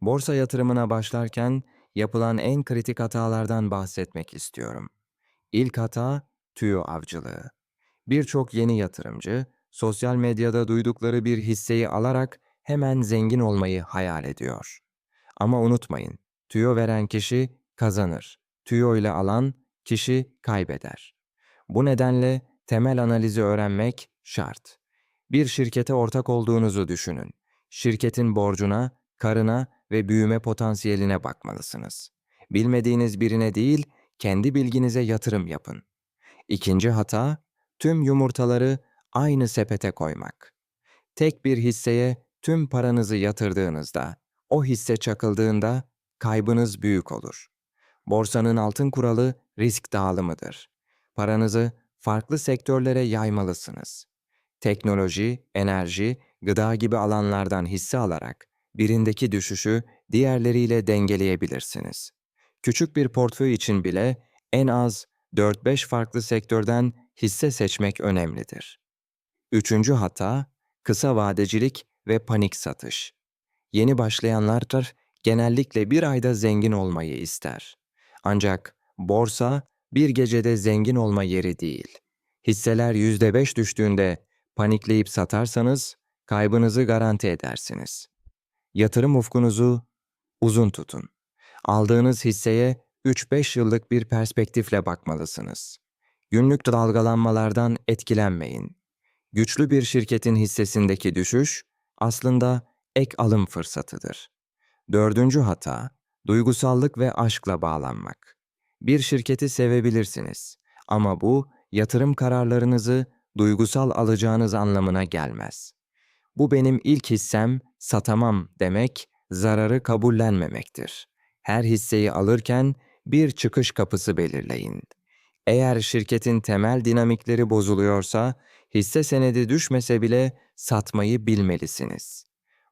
Borsa yatırımına başlarken yapılan en kritik hatalardan bahsetmek istiyorum. İlk hata tüyo avcılığı. Birçok yeni yatırımcı sosyal medyada duydukları bir hisseyi alarak hemen zengin olmayı hayal ediyor. Ama unutmayın, tüyo veren kişi kazanır. Tüyo ile alan kişi kaybeder. Bu nedenle temel analizi öğrenmek şart. Bir şirkete ortak olduğunuzu düşünün. Şirketin borcuna, karına ve büyüme potansiyeline bakmalısınız. Bilmediğiniz birine değil, kendi bilginize yatırım yapın. İkinci hata, tüm yumurtaları aynı sepete koymak. Tek bir hisseye tüm paranızı yatırdığınızda, o hisse çakıldığında kaybınız büyük olur. Borsanın altın kuralı risk dağılımıdır. Paranızı farklı sektörlere yaymalısınız. Teknoloji, enerji, gıda gibi alanlardan hisse alarak birindeki düşüşü diğerleriyle dengeleyebilirsiniz. Küçük bir portföy için bile en az 4-5 farklı sektörden hisse seçmek önemlidir. Üçüncü hata, kısa vadecilik ve panik satış. Yeni başlayanlar genellikle bir ayda zengin olmayı ister. Ancak borsa bir gecede zengin olma yeri değil. Hisseler %5 düştüğünde panikleyip satarsanız kaybınızı garanti edersiniz. Yatırım ufkunuzu uzun tutun. Aldığınız hisseye 3-5 yıllık bir perspektifle bakmalısınız. Günlük dalgalanmalardan etkilenmeyin. Güçlü bir şirketin hissesindeki düşüş aslında ek alım fırsatıdır. Dördüncü hata, duygusallık ve aşkla bağlanmak. Bir şirketi sevebilirsiniz ama bu yatırım kararlarınızı duygusal alacağınız anlamına gelmez. Bu benim ilk hissem, satamam demek, zararı kabullenmemektir. Her hisseyi alırken bir çıkış kapısı belirleyin. Eğer şirketin temel dinamikleri bozuluyorsa, hisse senedi düşmese bile satmayı bilmelisiniz.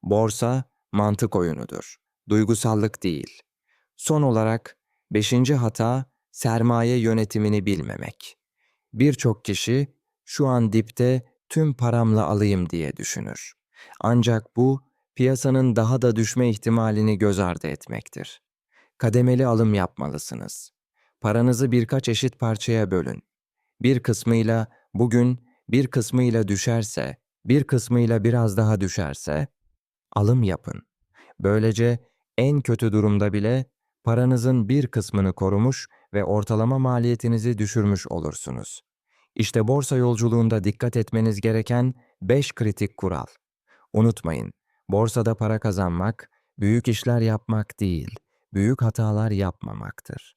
Borsa mantık oyunudur, duygusallık değil. Son olarak beşinci hata sermaye yönetimini bilmemek. Birçok kişi şu an dipte tüm paramla alayım diye düşünür. Ancak bu piyasanın daha da düşme ihtimalini göz ardı etmektir. Kademeli alım yapmalısınız. Paranızı birkaç eşit parçaya bölün. Bir kısmıyla bugün, bir kısmıyla düşerse, bir kısmıyla biraz daha düşerse alım yapın. Böylece en kötü durumda bile paranızın bir kısmını korumuş ve ortalama maliyetinizi düşürmüş olursunuz. İşte borsa yolculuğunda dikkat etmeniz gereken 5 kritik kural. Unutmayın, borsada para kazanmak, büyük işler yapmak değil, büyük hatalar yapmamaktır.